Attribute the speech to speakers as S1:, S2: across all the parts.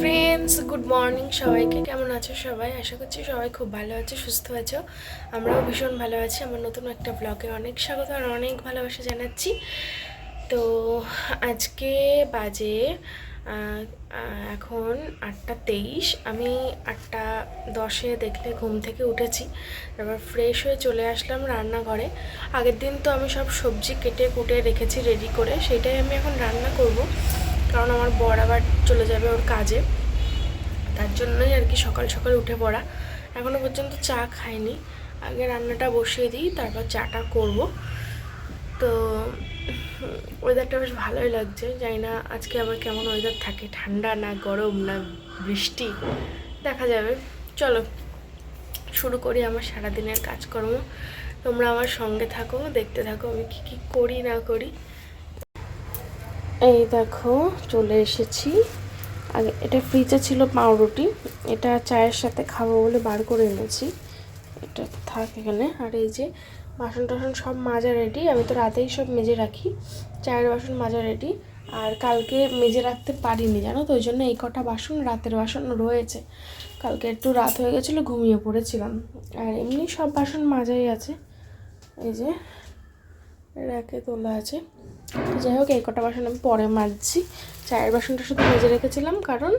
S1: Friends good morning সবাইকে। কেমন আছো সবাই? আশা করছি সবাই খুব ভালো আছো, সুস্থ আছো। আমরাও ভীষণ ভালো আছি। আমার নতুন একটা ব্লগে অনেক স্বাগত আর অনেক ভালোবাসা জানাচ্ছি। তো আজকে বাজে এখন আটটা তেইশ। আমি আটটা দশে দেখলে ঘুম থেকে উঠেছি। তারপর ফ্রেশ হয়ে চলে আসলাম রান্নাঘরে। আগের দিন তো আমি সব সবজি কেটে কুটে রেখেছি রেডি করে। সেটাই আমি এখন রান্না করব। কারণ আমার বর আবার চলে যাবে ওর কাজে। তার জন্যই আর কি সকাল সকাল উঠে পড়া। এখনও পর্যন্ত চা খাইনি। আগে রান্নাটা বসিয়ে দিই, তারপর চাটা করব। তো ওয়েদারটা বেশ ভালোই লাগছে। জানি না আজকে আবার কেমন ওয়েদার থাকে। ঠান্ডা না গরম না বৃষ্টি। দেখা যাবে। চলো, শুরু করি আমার সারাদিনের কাজকর্ম। তোমরা আমার সঙ্গে থাকো, দেখতে থাকো আমি কী কী করি না করি। এই দেখো, চলে এসেছি। আগে এটা ফ্রিজে ছিল পাউরুটি। এটা চায়ের সাথে খাব বলে বার করে এনেছি। এটা থাক এখানে। আর এই যে বাসন টাসন সব মাজা রেডি আমি তো রাতেই সব মেজে রাখি। চায়ের বাসন মাজা রেডি আর কালকে মেজে রাখতে পারিনি, জানো তো? ওই জন্য এই কটা বাসন রাতের বাসন রয়েছে। কালকে একটু রাত হয়ে গেছিল, ঘুমিয়ে পড়েছিলাম। আর এমনি সব বাসন মাজাই আছে। এই যে র্যাকে তোলা আছে। যাই হোক, এই কটা বাসন আমি পরে মাজছি। চায়ের বাসনটা শুধু ভেজে রেখেছিলাম, কারণ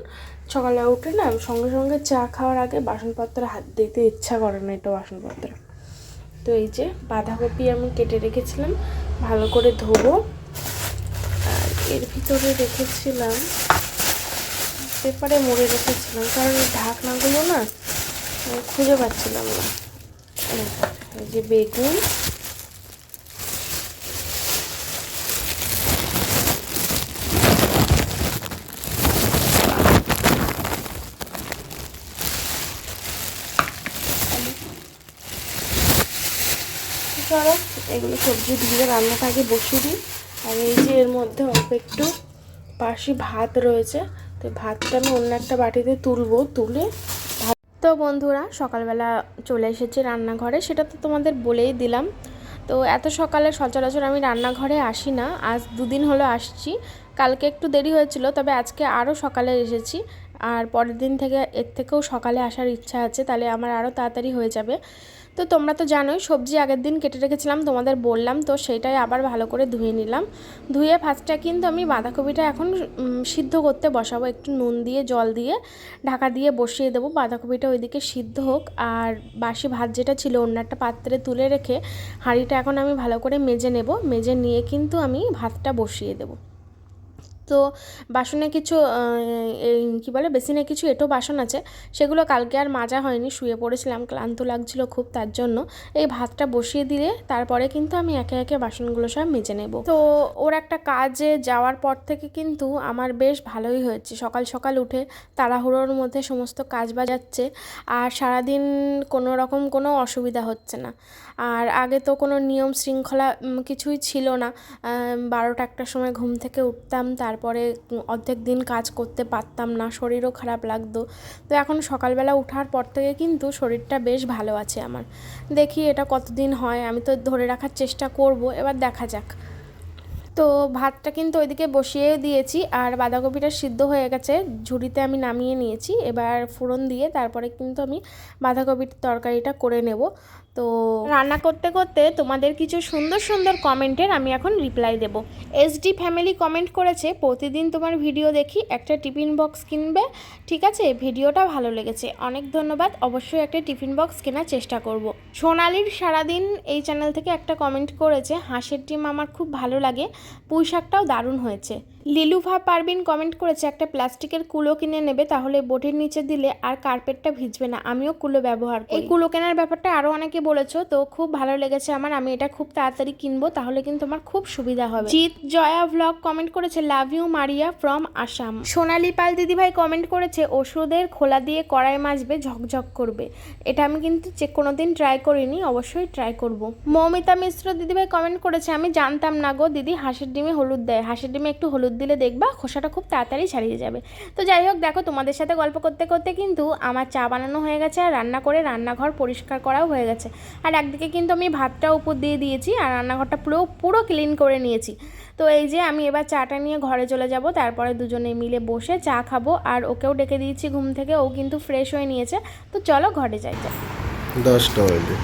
S1: সকালে উঠে না সঙ্গে সঙ্গে চা খাওয়ার আগে বাসনপত্রে হাত দিতে ইচ্ছা করে না এটা বাসনপত্রে। তো এই যে বাঁধাকপি আমি কেটে রেখেছিলাম, ভালো করে ধোবো। আর এর ভিতরে রেখেছিলাম, পেপারে মুড়ে রেখেছিলাম, কারণ ঢাকনাগুলো না খুঁজে পাচ্ছিলাম না। এই যে বেগুন চলো এগুলো সবজি ধুয়ে রান্নাটা আগে বসিয়ে দিই। আর এই যে এর মধ্যে অল্প একটু পাশে ভাত রয়েছে, তো ভাতটা আমি অন্য একটা বাটিতে তুলবো, তুলে তো বন্ধুরা, সকালবেলা চলে এসেছি রান্নাঘরে, সেটা তো তোমাদের বলেই দিলাম। তো এত সকালে সচরাচর আমি রান্নাঘরে আসি না, আজ দুদিন হলো আসছি। কালকে একটু দেরি হয়েছিল, তবে আজকে আরও সকালে এসেছি। আর পরের দিন থেকে, এর থেকেও সকালে আসার ইচ্ছা আছে, তাহলে আমার আরও তাড়াতাড়ি হয়ে যাবে। তো তোমরা তো জানোই, সবজি আগের দিন কেটে রেখেছিলাম, তোমাদের বললাম তো সেটাই আবার ভালো করে ধুয়ে নিলাম। ধুয়ে ফার্স্টটা কিন্তু আমি বাঁধাকপিটা এখন সিদ্ধ করতে বসাবো, একটু নুন দিয়ে, জল দিয়ে, ঢাকা দিয়ে বসিয়ে দেবো। বাঁধাকপিটা ওইদিকে সিদ্ধ হোক, আর বাসি ভাত যেটা ছিল অন্য একটা পাত্রে তুলে রেখে হাঁড়িটা এখন আমি ভালো করে মেজে নেব, মেজে নিয়ে কিন্তু আমি ভাতটা বসিয়ে দেবো। তো বাসনে কিছু এই কী বলে, বেসিনে কিছু এঁটো বাসন আছে, সেগুলো কালকে আর মাজা হয়নি, শুয়ে পড়েছিলাম, ক্লান্ত লাগছিল খুব তার জন্য। এই ভাতটা বসিয়ে দিলে তারপরে কিন্তু আমি একে একে বাসনগুলো সব মেজে নেব। তো ওর একটা কাজে যাওয়ার পর থেকে কিন্তু আমার বেশ ভালোই হয়েছে। সকাল সকাল উঠে তাড়াহুড়োর মধ্যে সমস্ত কাজ বাজাচ্ছে, আর সারাদিন কোনো রকম কোনো অসুবিধা হচ্ছে না। আর আগে তো কোনো নিয়ম শৃঙ্খলা কিছুই ছিল না। বারোটা একটার সময় ঘুম থেকে উঠতাম, তারপরে অর্ধেক দিন কাজ করতে পারতাম না, শরীরও খারাপ লাগতো। তো এখন সকালবেলা ওঠার পর থেকে কিন্তু শরীরটা বেশ ভালো আছে আমার। দেখি এটা কতদিন হয়, আমি তো ধরে রাখার চেষ্টা করব, এবার দেখা যাক। তো ভাতটা কিন্তু ওইদিকে বসিয়ে দিয়েছি, আর বাঁধাকপিটা সিদ্ধ হয়ে গেছে, ঝুড়িতে আমি নামিয়ে নিয়েছি। এবার ফোড়ন দিয়ে তারপরে কিন্তু আমি বাঁধাকপির তরকারিটা করে নেব। তো রান্না করতে করতে তোমাদের কিছু সুন্দর সুন্দর কমেন্টের আমি এখন রিপ্লাই দেব। এসডি ফ্যামিলি কমেন্ট করেছে, প্রতিদিন তোমার ভিডিও দেখি, একটা টিফিন বক্স কিনবে? ঠিক আছে, ভিডিওটা ভালো লেগেছে। অনেক ধন্যবাদ, অবশ্যই একটা টিফিন বক্স কেনার চেষ্টা করব। সোনালির সারাদিন এই চ্যানেল থেকে একটা কমেন্ট করেছে, হাঁসের ডিম আমার খুব ভালো লাগে, পুঁই শাকটাও দারুণ হয়েছে। লিলুভা পারবিন কমেন্ট করেছে, একটা প্লাস্টিকের কুলো কিনে নেবে, তাহলে বোটের নিচে দিলে আর কার্পেটটা ভিজবে না, আমিও কুলো ব্যবহার করি। এই কুলো কেনার ব্যাপারটা আরও অনেকে বলেছ তো খুব ভালো লেগেছে আমার। আমি এটা খুব তাড়াতাড়ি কিনবো তাহলে কিন্তু আমার খুব সুবিধা হবে। জিৎ জয়া ভ্লগ কমেন্ট করেছে love you Maria from Assam Sonali Pal দিদিভাই কমেন্ট করেছে ওষুধের খোলা দিয়ে কড়াই মাজবে ঝকঝক করবে। এটা আমি কিন্তু যে কোনো দিন ট্রাই করিনি অবশ্যই ট্রাই করব। মৌমিতা মিশ্র দিদিভাই কমেন্ট করেছে আমি জানতাম না গো দিদি হাঁসের ডিমে হলুদ দেয়। হাঁসের ডিমে একটু হলুদ দিলে দেখবা খোসাটা খুব তাড়াতাড়ি ছাড়িয়ে যাবে। তো যাই হোক দেখো তোমাদের সাথে গল্প করতে করতে কিন্তু আমার চা বানানো হয়ে গেছে আর রান্না করে রান্নাঘর পরিষ্কার করাও হয়ে গেছে। আর একদিকে কিন্তু আমি ভাতটা উপর দিয়ে দিয়েছি আর রান্নাঘরটা পুরো পুরো ক্লিন করে নিয়েছি। তো এই যে আমি এবার চাটা নিয়ে ঘরে চলে যাব তারপরে দুজনে মিলে বসে চা খাব আর ওকেও ডেকে দিয়েছি ঘুম থেকে ও কিন্তু ফ্রেশ হয়ে নিয়েছে। তো চলো ঘরে যাই। যাই
S2: দশটা হইলে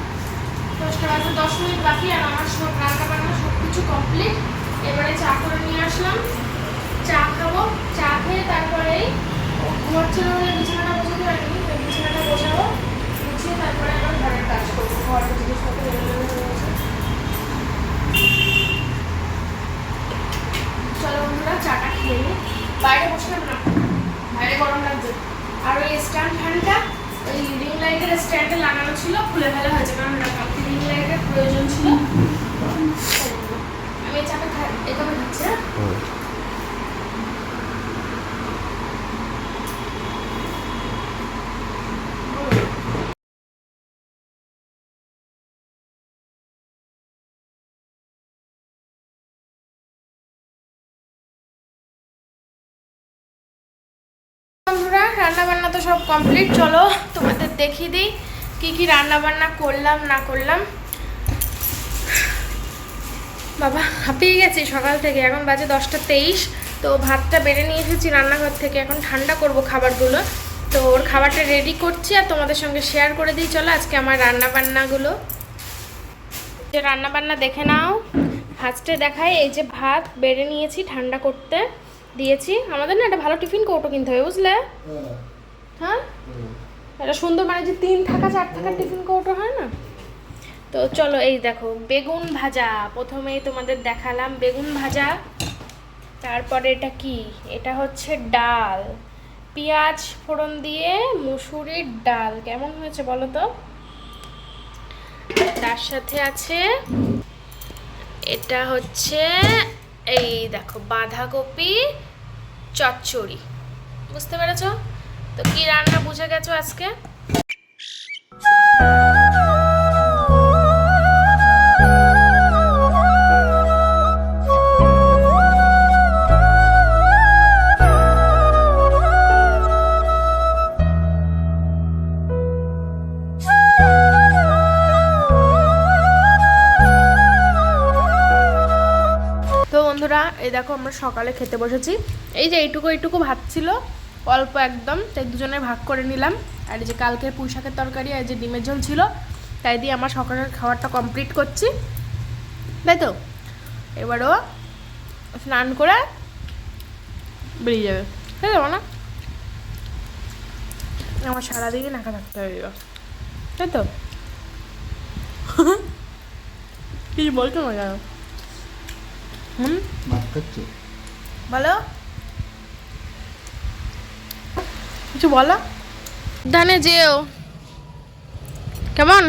S1: দশটা বাজে দশ মিনিট বাকি আর আমার সব রান্না বান্না সব কিছু কমপ্লিট এবারে চা করে নিয়ে আসলাম। চা খাব চা খেয়ে বলে বিছানাটা বসাতে পারিনি বিছানাটা বসাবো গুছিয়ে তারপরে আবার কাজ করব ঘরের জিনিসপত্র। চলো বন্ধুরা, চাটা খেয়ে নিই বাইরে বসলাম না। বাইরে গরম লাগছে। আর ওই স্ট্যান্ড ফ্যানটা, ওই রিং লাইটের স্ট্যান্ডে লাগানো ছিল, খুলে ফেলা হয়েছে। কারণ কালকে রিং লাইটের প্রয়োজন ছিল। আমি চাটা খাই এভাবে খাচ্ছি হ্যাঁ? বন্ধুরা রান্না বান্না তো সব কমপ্লিট চলো তোমাদের দেখিয়ে দিই কি কি রান্না বান্না করলাম, না করলাম। বাবা, হাঁপিয়ে গেছি সকাল থেকে, এখন বাজে দশটা তেইশ, তো ভাতটা বেড়ে নিয়ে এসেছি রান্নাঘর থেকে, এখন ঠান্ডা করব খাবারগুলো। তো ওর খাবারটা রেডি করছি আর তোমাদের সঙ্গে শেয়ার করে দিই, চলো আজকে আমার রান্না বান্নাগুলো যে রান্না বান্না দেখে নাও ফার্স্টে দেখায় এই যে ভাত বেড়ে নিয়েছি ঠান্ডা করতে। দিয়েছি। আমাদের না একটা ভালো টিফিন কৌটো কিনতে হবে, বুঝলে? হ্যাঁ? এটা সুন্দর মানে যে তিন থাকা, চার থাকার টিফিন কৌটো হয় না? তো চলো এই দেখো, বেগুন ভাজা। প্রথমেই তোমাদের দেখালাম বেগুন ভাজা। তারপরে এটা কি? এটা হচ্ছে ডাল। পেঁয়াজ ফোড়ন দিয়ে মুসুরির ডাল। কেমন হয়েছে বলো তো? তার সাথে আছে, এটা হচ্ছে এই দেখো বাঁধাকপি চচ্চড়ি। বুঝতে পেরেছ? তো কি রান্না বুঝে গেছো আজকে? এই দেখো আমরা সকালে খেতে বসেছি। এই যে এইটুকু এইটুকু ভাত ছিল, অল্প একদম, তাই দুজনে ভাগ করে নিলাম। আর এই যে কালকের পুঁই শাকের তরকারি আর যে ডিমের ঝোল ছিল, তাই দিয়ে আমার সকালের খাবারটা কমপ্লিট করছি। তাই তো? এবারও স্নান করে বেরিয়ে যাবে। তাই যাব না আমার সারাদিনই নাকা থাকতে হবে। তাই তো? কিছু বলছো না কেন হুম?
S2: ভাত খাচ্ছ
S1: বলো। কিছু বলো। ধানে যেও। কেমন?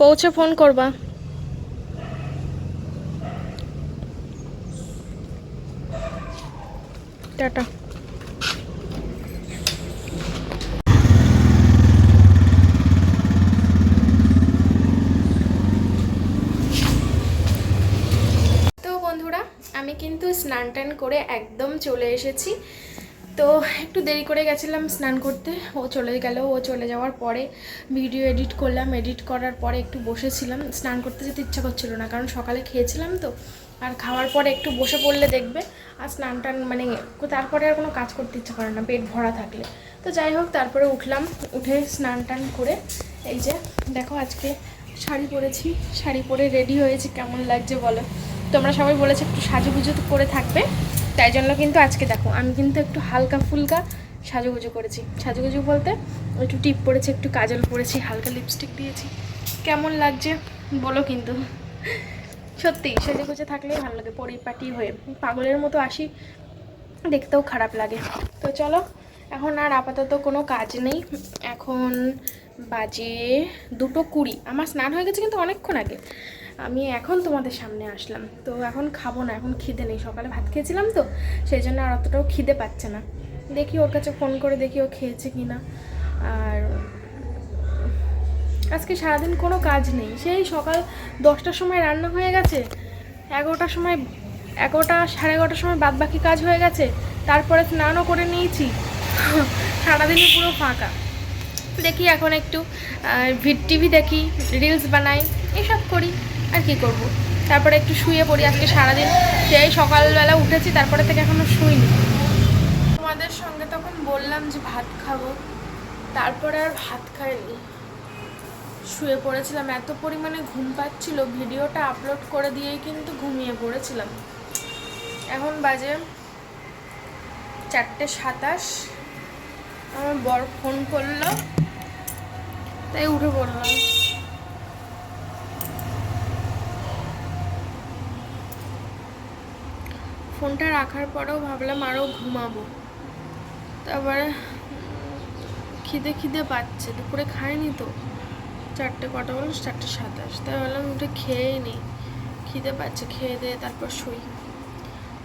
S1: পৌঁছে ফোন করবা। টাটা তো বন্ধুরা আমি কিন্তু স্নান টান করে একদম চলে এসেছি। তো একটু দেরি করে গেছিলাম স্নান করতে, ও চলে গেল, ও চলে যাওয়ার পরে ভিডিও এডিট করলাম, এডিট করার পরে একটু বসেছিলাম। স্নান করতে যেতে ইচ্ছা করছিল না, কারণ সকালে খেয়েছিলাম তো, আর খাওয়ার পরে একটু বসে পড়লে দেখবে, আর স্নান টান মানে তারপরে আর কোনো কাজ করতে ইচ্ছা করে না, পেট ভরা থাকলে। তো যাই হোক, তারপরে উঠলাম, উঠে স্নান টান করে, এই যে দেখো আজকে শাড়ি পরেছি, শাড়ি পরে রেডি হয়েছি, কেমন লাগছে বলো? তোমরা সবাই বলেছে একটু সাজুগুজু করে থাকবে। তাই জন্য কিন্তু আজকে দেখো, আমি কিন্তু একটু হালকা ফুলকা সাজুগুজু করেছি। সাজুগুজু বলতে একটু টিপ পরেছি, একটু কাজল পরেছি, হালকা লিপস্টিক দিয়েছি। কেমন লাগছে বলো কিন্তু। সত্যি সেজে গুজে থাকলেই ভালো লাগে, পরিপাটি হয়ে। পাগলের মতো আসি, দেখতেও খারাপ লাগে। তো চলো, এখন আর আপাতত কোনো কাজ নেই। এখন বাজে দুটো কুড়ি। আমার স্নান হয়ে গেছে কিন্তু অনেকক্ষণ আগে। আমি এখন তোমাদের সামনে আসলাম। তো এখন খাব না, এখন খিদে নেই। সকালে ভাত খেয়েছিলাম তো, সেই জন্য আর অতটাও খিদে পাচ্ছে না। দেখি ওর কাছে ফোন করে দেখি ও খেয়েছে কি না আর আজকে সারাদিন কোনো কাজ নেই। সেই সকাল দশটার সময় রান্না হয়ে গেছে, এগারোটার সময়, এগারোটা, সাড়ে এগারোটার সময় বাদ বাকি কাজ হয়ে গেছে, তারপরে স্নানও করে নিয়েছি। সারাদিনই পুরো ফাঁকা। দেখি এখন একটু টিভি দেখি, রিলস বানাই, এসব করি। আর কি করব? তারপরে একটু শুয়ে পড়ি, আজকে সারাদিন সেই সকালবেলা উঠেছি, তারপরে থেকে এখনও শুইনি। তোমাদের সঙ্গে তখন বললাম যে ভাত খাব, তারপরে আর ভাত খাইনি। শুয়ে পড়েছিলাম, এত পরিমাণে ঘুম পাচ্ছিল, ভিডিওটা আপলোড করে দিয়েই কিন্তু ঘুমিয়ে পড়েছিলাম। এখন বাজে চারটে সাতাশ, আমার বর ফোন করল, তাই উঠে পড়লাম। ফোনটা রাখার পরেও ভাবলাম আরও ঘুমাবো। তারপরে খিদে খিদে পাচ্ছে, দুপুরে খাইনি তো। চারটে কটা বলো, চারটে সাতাশ। তাই ভাবলাম উঠে খেয়েই নিই। খিদে পাচ্ছে, খেয়ে দিয়ে তারপর শুই।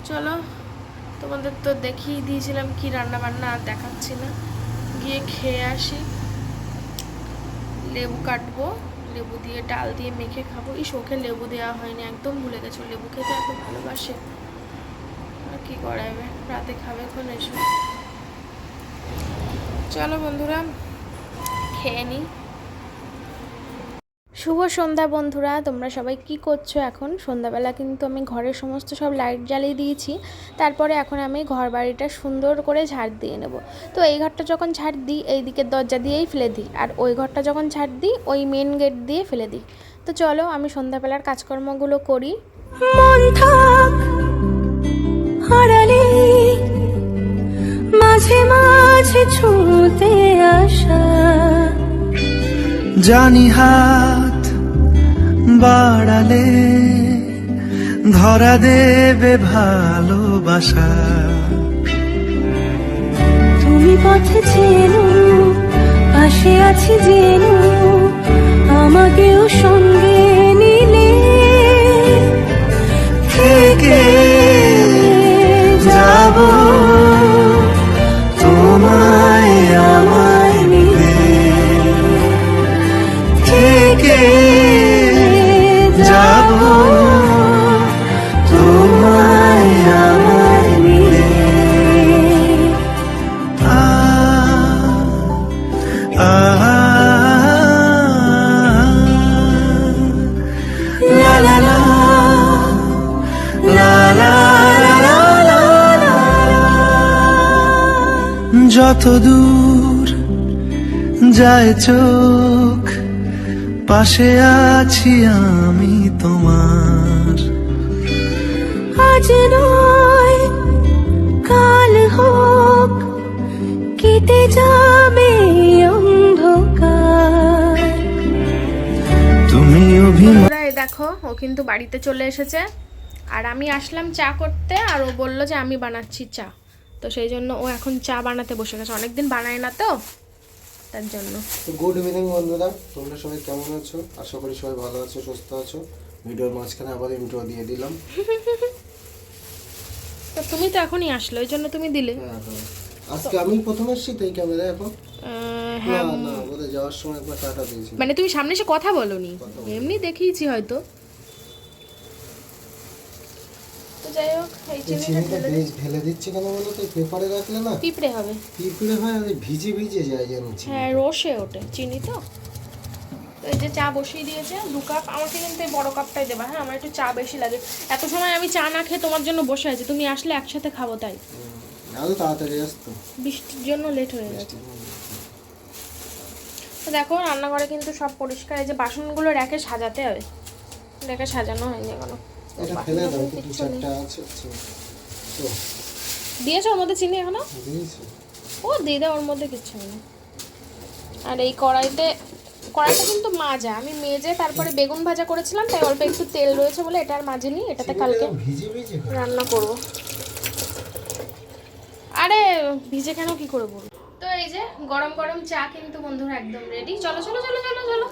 S1: চলো, তোমাদের তো দেখিয়ে দিয়েছিলাম কি রান্না বান্না আর দেখাচ্ছি না। গিয়ে খেয়ে আসি। লেবু কাটবো, লেবু দিয়ে ডাল দিয়ে মেখে খাব। এই শোকে লেবু দেওয়া হয়নি, একদম ভুলে গেছো। লেবু খেতে এত ভালোবাসে। কি করা যাবে রাতে খাবে এখন এসে। চলো বন্ধুরা, খেয়ে নিই শুভ সন্ধ্যা বন্ধুরা, তোমরা সবাই কি করছ এখন? সন্ধ্যাবেলা কিন্তু আমি ঘরের সমস্ত সব লাইট জ্বালিয়ে দিয়েছি। তারপরে এখন আমি ঘর বাড়িটা সুন্দর করে ঝাড় দিয়ে নেব। তো এই ঘরটা যখন ঝাড় দিই, এই দিকের দরজা দিয়েই ফেলে দিই। আর ওই ঘরটা যখন ঝাড় দিই, ওই মেন গেট দিয়ে ফেলে দিই। তো চলো আমি সন্ধ্যাবেলার কাজকর্মগুলো করি।
S3: থাক। হারালে মাঝে মাঝে ছুঁতে আসা।
S4: জানি হাত বাড়ালে ধরা দেবে ভালোবাসা।
S3: তুমি পথে চেনো পাশে আছি জেনো আমাকেও সঙ্গে
S4: যত দূর যায় চোখ পাশে আছি আমি তোমার।
S3: আজ নয় কাল হোক কেটে যাবে অন্ধকার।
S4: তুমি অভিমান
S1: দেখো ও কিন্তু বাড়িতে চলে এসেছে। আর আমি আসলাম চা করতে আর ও বলল যে আমি বানাচ্ছি চা। তো সেই জন্য ও এখন চা বানাতে বসে গেছে। অনেকদিন বানায় না তো তার জন্য।
S2: গুড ইভিনিং বন্ধুরা তোমরা সবাই কেমন আছো? আশা করি সবাই ভালো আছো সুস্থ আছো। ভিডিওর মাঝখানে আবার ইন্ট্রো দিয়ে দিলাম।
S1: তো তুমি তো এখনই আসলে ওই জন্য তুমি দিলে।
S2: হ্যাঁ, হ্যাঁ। আজকে আমি প্রথম এসেছি তাই ক্যামেরায় এখন? না
S1: হ্যাঁ।
S2: না বোধহয় যাওয়ার সময় একবার টাটা দিয়েছি
S1: মানে তুমি সামনে এসে কথা বলোনি। এমনি দেখিয়েছি হয়তো। তো যাই হোক এই চিনিটা
S2: চিনিটা বেশ ঢেলে দিচ্ছি কেন বলো তো? পেপারে রাখলে না
S1: পিঁপড়ে হবে।
S2: পিঁপড়ে হয় আর ভিজে ভিজে যায় যেন
S1: হ্যাঁ রসে ওঠে চিনি তো। এই যে চা বসিয়ে দিয়েছে দু কাপ আমাকে কিন্তু এই বড় কাপটাই দেবা হ্যাঁ? আমার একটু চা বেশি লাগে। এত সময় আমি চা না খেয়ে তোমার জন্য বসে আছি তুমি আসলে একসাথে খাব তাই।
S2: তাড়াতাড়ি আসতো।
S1: বৃষ্টির জন্য লেট হয়ে গেছে। তো দেখো রান্নাঘরে কিন্তু সব পরিষ্কার এই যে বাসনগুলো রেখে সাজাতে হবে। রেখে সাজানো হয়নি এখনও।
S2: এটা ফেলে দাও দু চারটা আছে।
S1: দিয়েছ ওর মধ্যে চিনি
S2: এখনও?
S1: ও দিয়ে দাও ওর মধ্যে কিচ্ছু নেই। আর এই কড়াইতে কড়াইটা কিন্তু মাজা। আমি মেজে তারপরে বেগুন ভাজা করেছিলাম তাই অল্প একটু তেল রয়েছে বলে এটা আর মাজেনি এটাতে কালকে
S2: হয়।
S1: রান্না করব। আরে ভিজে কেন কি করে বলব তো এই যে গরম গরম চা কিন্তু বন্ধুরা একদম রেডি চলো চলো চলো চলো চলো।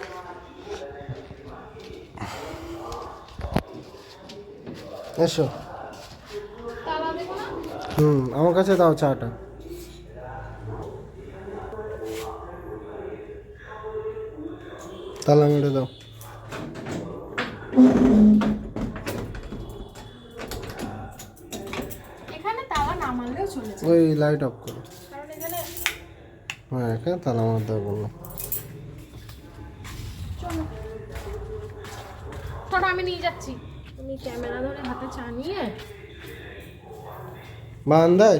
S2: এসো। হুম আমার কাছে দাও চাটা। তালা মেরে দাও। ওই লাইট অফ করো। হ্যাঁ এখানে তালা মারতে বলল
S1: আমি নিয়ে যাচ্ছি। তুমি ক্যামেরা ধরে হাতে চা নিয়ে।
S2: বারান্দায়?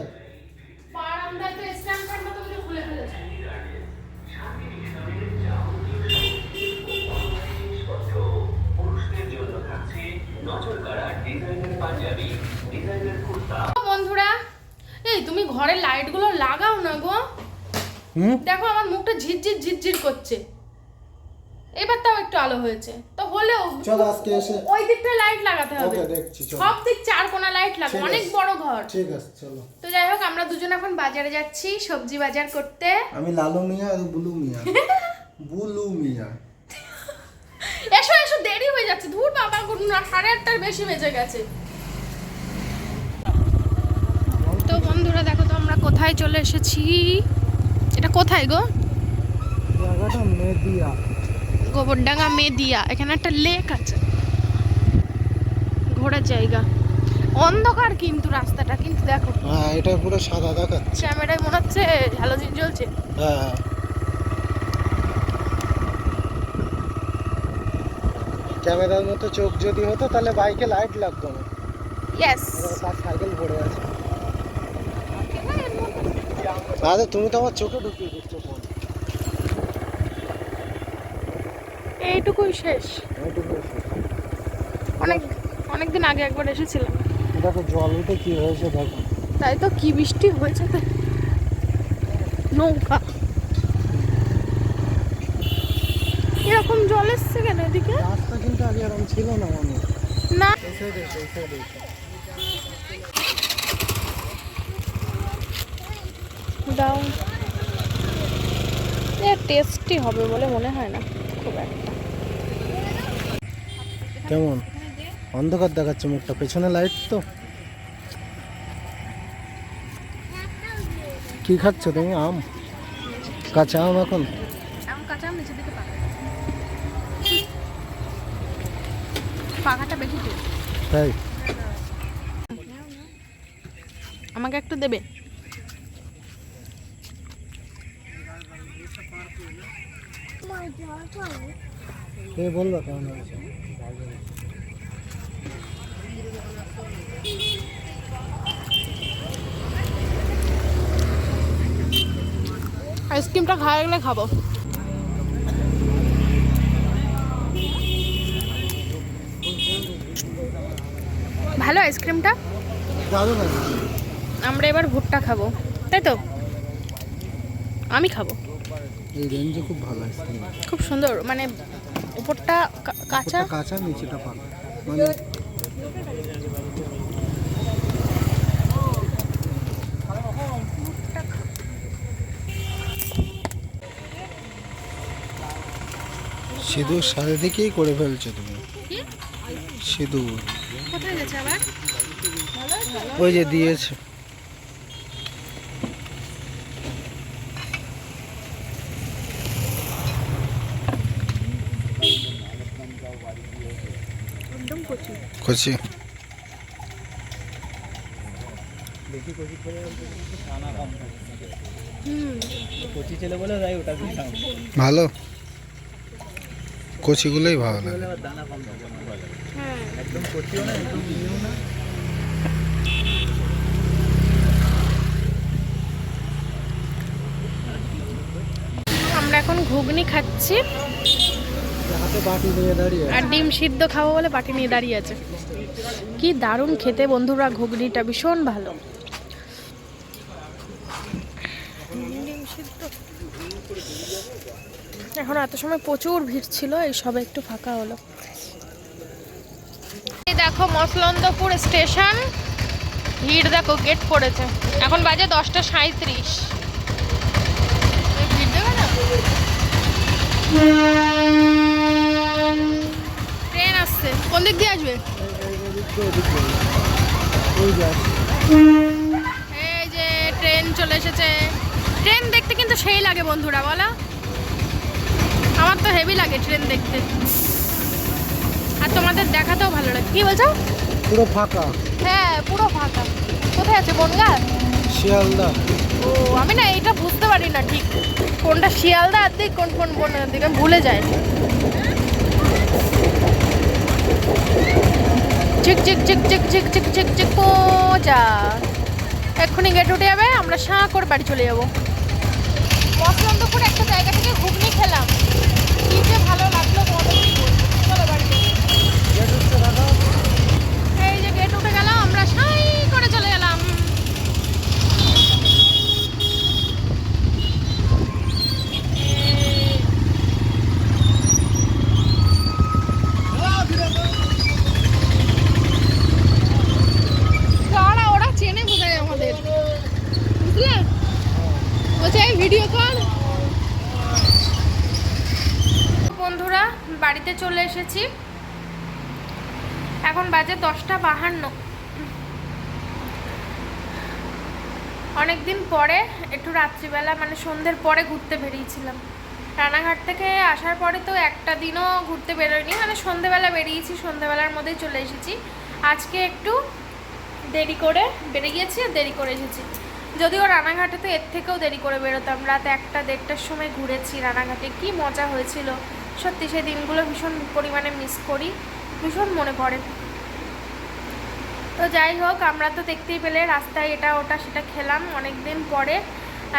S1: বন্ধুরা এই তুমি ঘরের লাইটগুলো লাগাও না গো। দেখো আমার মুখটা ঝিরঝির ঝিরঝির করছে। এবার তাও একটু আলো হয়েছে। তো হলেও
S2: চলো আজকে এসে
S1: ওই দিকটা লাইট লাগাতে হবে।
S2: দেখছি চলো।
S1: সব দিক চার কোনা লাইট লাগবে অনেক বড় ঘর।
S2: ঠিক আছে চলো।
S1: তো যাই হোক আমরা দুজন এখন বাজারে যাচ্ছি সবজি বাজার করতে।
S2: আমি লালু মিয়া আর বুলু মিয়া? বুলু মিয়া।
S1: এসো এসো দেরি হয়ে যাচ্ছে। ধুর বাবা গুন না সাড়ে আটটার বেশি বেজে গেছে। তো বন্ধুরা দেখো তো আমরা কোথায় চলে এসেছি। এটা কোথায় গো?
S2: জায়গাটা মেদিয়া।
S1: গোবরডাঙ্গা মেদিয়া এখানে একটা লেক আছে। ঘোরার জায়গা। অন্ধকার কিন্তু রাস্তাটা কিন্তু দেখো।
S2: হ্যাঁ এটা পুরো সাদা দেখাচ্ছে।
S1: ক্যামেরায় মনে হচ্ছে হ্যালোজিন জ্বলছে।
S2: হ্যাঁ। ক্যামেরার মতো চোখ যদি হতো তাহলে বাইকে লাইট লাগতো না।
S1: ইয়েস
S2: তার সাইকেল পড়ে আছে। আরে তুমি তো আমার চোখে ঢুকিয়ে দিচ্ছ ফোন
S1: এইটুকুই শেষ। অনেক অনেক দিন আগে একবার এসেছিলাম।
S2: দেখো জল উঠে কি হয়েছে দেখো।
S1: তাই তো কি বৃষ্টি হয়েছে নৌকা। এরকম জল এসছে কেন এদিকে?
S2: রাস্তা কিন্তু আগে এরকম ছিল না মনে
S1: না। দাও। টেস্টি হবে বলে মনে হয় না খুব একটা।
S2: কেমন? অন্ধকার দেখাচ্ছে মুখটা পেছনে লাইট তো? কি খাচ্ছ তুমি আম? কাঁচা আম এখন? তাই?
S1: আমাকে একটু দেবে?
S2: বলব কেমন হয়েছে
S1: আইসক্রিমটা খাওয়া গেলে খাব। ভালো আইসক্রিমটা? আমরা এবার ভুট্টা খাব। তাই তো? আমি খাব।
S2: এই রেঞ্জে খুব ভালো আইসক্রিম।
S1: খুব সুন্দর মানে উপরটা কা- কাঁচা?
S2: কাঁচা নিচেটা পাকা। মানে সিঁদুর সাথে থেকেই করে ফেলছো তুমি? সিঁদুর।
S1: কোথায় গেছে আবার?
S2: ওই যে দিয়েছে।
S1: কচি
S2: কচি
S1: হুম
S2: ভালো। কচিগুলোই ভালো লাগে।
S1: হ্যাঁ। আমরা এখন ঘুগনি খাচ্ছি
S2: হাতে বাটি দিয়ে দাঁড়িয়ে
S1: আর ডিম সিদ্ধ খাব বলে বাটি নিয়ে দাঁড়িয়ে আছে। কি দারুণ খেতে বন্ধুরা, ঘুগনিটা ভীষণ ভালো। এখন এত সময় প্রচুর ভিড় ছিল, এই সবে একটু ফাঁকা হলো। দেখো মসলন্দপুর স্টেশন, ভিড় দেখো, গেট পড়েছে। এখন বাজে দশটা সাঁত্রিশ ভিড় দেবে না? আসছে কোন দিক দিয়ে আসবে। এই যে ট্রেন চলে এসেছে। ট্রেন দেখতে কিন্তু সেই লাগে বন্ধুরা বলো? আমার তো হেভি লাগে ট্রেন দেখতে। আর তোমাদের দেখাতেও ভালো লাগে। কি বলছো?
S2: পুরো ফাঁকা।
S1: হ্যাঁ পুরো ফাঁকা। কোথায় আছে বনগা?
S2: শিয়ালদা।
S1: ও আমি না এটা বুঝতে পারি না ঠিক। কোনটা শিয়ালদা দিক কোন কোন বনগার দিক আমি ভুলে যাই। ঝিক ঝিক ঝিক ঝিক ঝিক ঝিক ঝিক ঝিক যা এক্ষুনি গেট উঠে যাবে, আমরা সাঁ করে বাড়ি চলে যাব। মসলন্দপুর একটা জায়গা থেকে ঘুগনি খেলাম। কি যে ভালো লাগল। Video call. বন্ধুরা, বাড়িতে চলে এসেছি। এখন বাজে দশটা বাহান্ন। অনেকদিন পরে, একটু রাত্রিবেলা মানে সন্ধ্যের পরে ঘুরতে বেরিয়েছিলাম। রানাঘাট থেকে আসার পরে তো একটা দিনও ঘুরতে বেরোয়নি মানে সন্ধেবেলা বেরিয়েছি, সন্ধ্যেবেলার মধ্যেই চলে এসেছি। আজকে একটু দেরি করে বেরিয়ে গিয়েছি আর দেরি করে এসেছি। যদিও রানাঘাটে তো এর থেকেও দেরি করে বেরোতাম, রাত একটা, দেড়টার সময় ঘুরেছি রানাঘাটে। কি মজা হয়েছিল। সত্যি সেই দিনগুলো ভীষণ পরিমাণে মিস করি, ভীষণ মনে পড়ে। তো যাই হোক, আমরা তো দেখতেই পেলে রাস্তায় এটা, ওটা, সেটা খেলাম অনেক দিন পরে।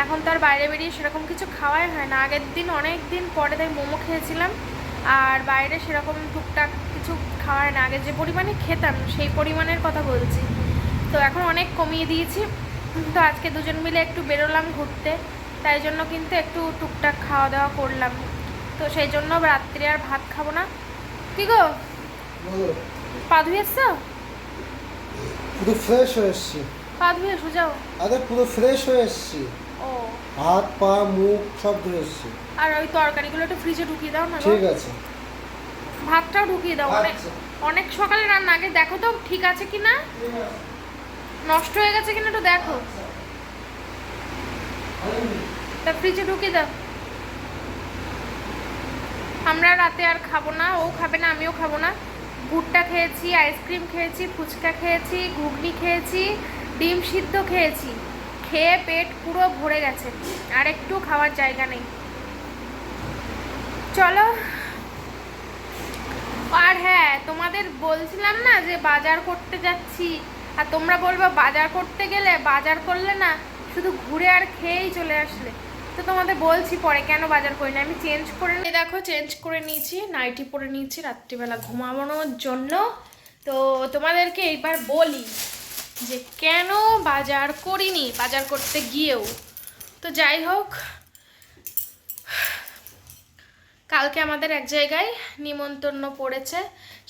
S1: এখন তো আর বাইরে বেরিয়ে সেরকম কিছু খাওয়াই হয় না। আগের দিন অনেক দিন পরে তাই মোমো খেয়েছিলাম, আর বাইরে সেরকম টুকটাক কিছু খাওয়ায় না। আগে যে পরিমাণে খেতাম, সেই পরিমাণের কথা বলছি। তো এখন অনেক কমিয়ে দিয়েছি। তো আজকে দুজন মিলে একটু বেরোলাম ঘুরতে তাই জন্য কিন্তু একটু টুকটাক খাওয়া দাওয়া করলাম। তো সেই জন্য রাত্রে আর ভাত খাব না। কি গো? পা ধুয়ে এসছো?
S2: পুরো ফ্রেশ হয়ে এসছি।
S1: পা ধুয়ে এসো যাও
S2: আরে পুরো ফ্রেশ হয়ে এসছি।
S1: ও।
S2: হাত পা মুখ সব ধুয়ে এসছি।
S1: আর ওই তরকারিগুলো একটু ফ্রিজে ঢুকিয়ে দাও না
S2: ঠিক আছে।
S1: ভাতটাও ঢুকিয়ে দাও। অনেক
S2: আচ্ছা।
S1: অনেক সকালে রান্না। আগে দেখো তো ঠিক আছে কি না নষ্ট হয়ে গেছে কিনা একটু দেখো। তা ফ্রিজে ঢুকিয়ে দাও। আমরা রাতে আর খাব না, ও খাবে না, আমিও খাব না। ভুট্টা খেয়েছি আইসক্রিম খেয়েছি, ফুচকা খেয়েছি, ঘুগনি খেয়েছি, ডিম সিদ্ধ খেয়েছি। খেয়ে পেট পুরো ভরে গেছে, আর একটু খাওয়ার জায়গা নেই। চলো। আর হ্যাঁ তোমাদের বলছিলাম না যে বাজার করতে যাচ্ছি। আর তোমরা বলবে বাজার করতে গেলে, বাজার করলে না শুধু ঘুরে আর খেয়েই চলে আসলে। তো তোমাদের বলছি পরে কেন বাজার করি না, আমি চেঞ্জ করে দেখো চেঞ্জ করে নিয়েছি নাইটি পরে নিয়েছি, রাত্রিবেলা ঘুমানোর জন্য। তো তোমাদেরকে এইবার বলি যে কেন বাজার করিনি, বাজার করতে গিয়েও। তো যাই হোক কালকে আমাদের এক জায়গায় নিমন্ত্রণ পড়েছে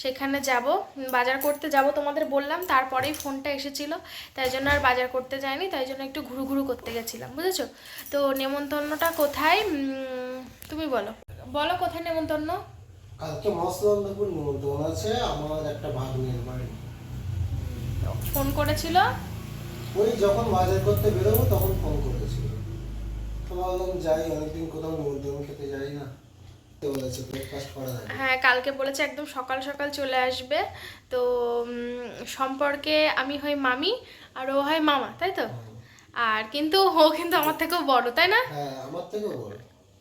S1: সেখানে যাব। বাজার করতে যাব তোমাদের বললাম তারপরেই ফোনটা এসেছিল তাই জন্য আর বাজার করতে যাইনি তাই জন্য একটু ঘুরু ঘুরু করতে গেছিলাম বুঝেছ? তো নেমন্তন্নটা কোথায়? তুমি বলো। বলো কোথায় নেমন্তন্ন
S2: কালকে মসলন্দপুর নিমন্ত্রণ আছে আমার একটা ভাগ্নের বাড়ি।
S1: ফোন করেছিল?
S2: ওই যখন বাজার করতে বেরোবো তখন ফোন করেছিল। তো যাই অনেকদিন কোথাও নিমন্ত্রণ খেতে যাই না।
S1: হ্যাঁ কালকে বলেছে একদম সকাল সকাল চলে আসবে। তো সম্পর্কে আমি হই মামি আর ও হয় মামা তাই তো? আর কিন্তু ও কিন্তু আমার থেকেও বড় তাই না?
S2: হ্যাঁ আমার থেকেও বড়।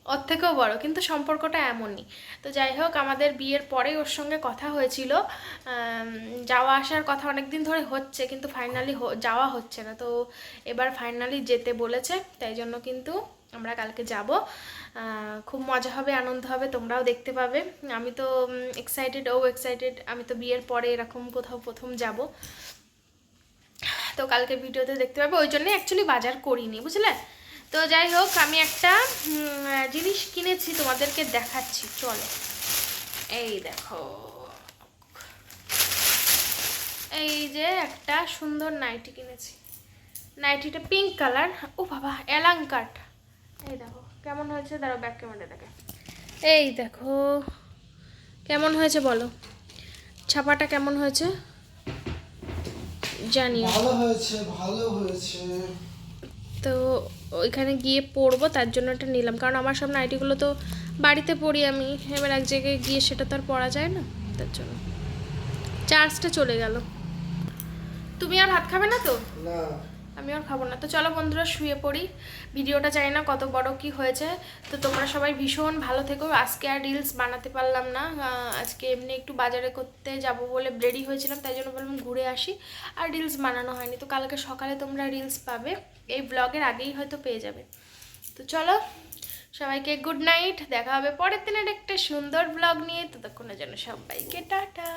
S1: ওর থেকেও বড় কিন্তু সম্পর্কটা এমনই। তো যাই হোক আমাদের বিয়ের পরে ওর সঙ্গে কথা হয়েছিল। যাওয়া আসার কথা অনেক দিন ধরে হচ্ছে কিন্তু ফাইনালি যাওয়া হচ্ছে না। তো এবার ফাইনালি যেতে বলেছে তাই জন্য কিন্তু আমরা কালকে যাব। খুব মজা হবে, আনন্দ হবে, তোমরাও দেখতে পাবে। আমি তো এক্সাইটেড ও এক্সাইটেড আমি তো বিয়ের পরে এরকম কোথাও প্রথম যাব। তো কালকে ভিডিওতে দেখতে পাবে, ওই জন্যই অ্যাকচুয়ালি বাজার করিনি, বুঝলে? তো যাই হোক, আমি একটা জিনিস কিনেছি, তোমাদেরকে দেখাচ্ছি, চলো। এই দেখো। এই যে একটা সুন্দর নাইটি কিনেছি। নাইটিটা পিঙ্ক কালার ও বাবা এলাঙ্কাট এই দেখো কেমন হয়েছে? দাঁড়াও ব্যাক ক্যামেরা দেখে। এই দেখো কেমন হয়েছে বলো? ছাপাটা কেমন হয়েছে? জানি
S2: ভালো হয়েছে ভালো হয়েছে।
S1: তো ওইখানে গিয়ে পড়ব তার জন্য এটা নিলাম। কারণ আমার সব নাইটিগুলো তো বাড়িতে পড়ি আমি। এবার এক জায়গায় গিয়ে সেটা তো আর পরা যায় না তার জন্য। চার্জটা চলে গেল। তুমি আর ভাত খাবে না তো?
S2: না।
S1: আমি আর খাব না। তো চলো বন্ধুরা, শুয়ে পড়ি। ভিডিওটা জানি না কত বড় কি হয়েছে। তো তোমরা সবাই ভীষণ ভালো থেকো। আজকে আর রিলস বানাতে পারলাম না। আজকে এমনি একটু বাজারে করতে যাব বলে রেডি হয়েছিলাম, তাই জন্য বললাম ঘুরে আসি। আর রিলস বানানো হয়নি। তো কালকে সকালে তোমরা রিলস পাবে। এই ব্লগের আগেই হয়তো পেয়ে যাবে। তো চলো, সবাইকে গুড নাইট দেখা হবে পরের দিনের একটা সুন্দর ব্লগ নিয়ে। ততক্ষণের জন্য সবাইকে টাটা।